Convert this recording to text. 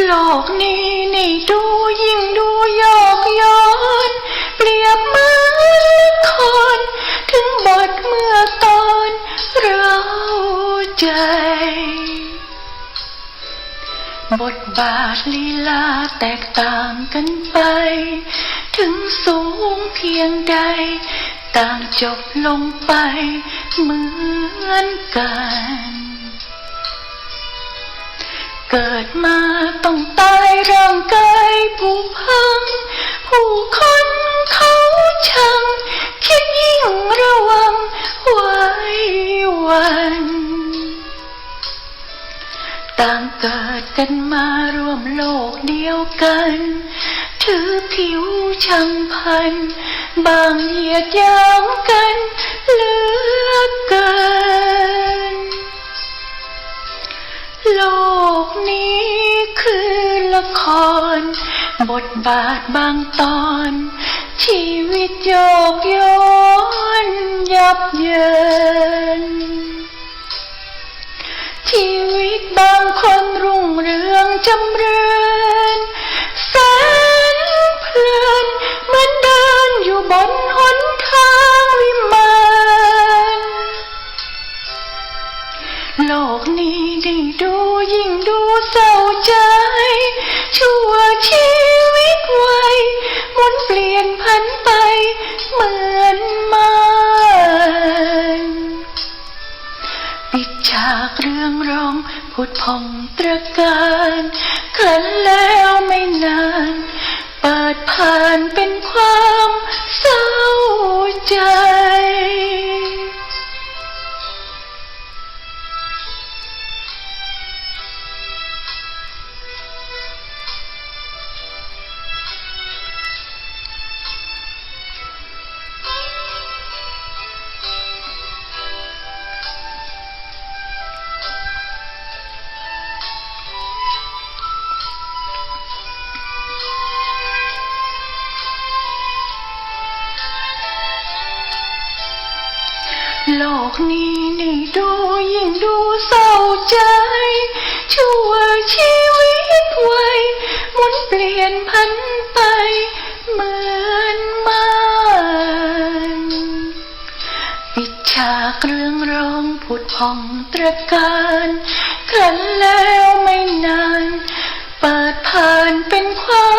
โลกนี้นี่ดูยิ่งดูยอกย้อน เปรียบเหมือนละครถึงบทเมื่อตอนเราใจ บทบาทลีลาแตกต่างกันไป ถึงสูงเพียงใด ต่างจบลงไปเหมือนกัน เกิดมาต้องตายร่างกายผู้พัง ผู้คนเขาชังคิดยิ่งระวังไว้วัน ต่างเกิดกันมาร่วมโลกเดียวกัน ถือผิวช่างพัน บางเหยียดยามกันเหลือเกิน โลกนี้คือละคร บทบาทบางตอน ชีวิตโยกย้อนยับเยิน ชีวิตบางคนรุ่งเรืองจำเริญ องร้องผุดพองตระการคลันแล้วไม่นานเปิดผ่านเป็นความเศร้าใจ โลกนี้นี่ดูยิ่งดูเศร้าใจ ชั่วชีวิตไวหมุนเปลี่ยนพันไปเหมือนมันปิดฉากเรื่องร้องผุดพองตระการครั้นแล้วไม่นาน เปิดผ่านเป็นความ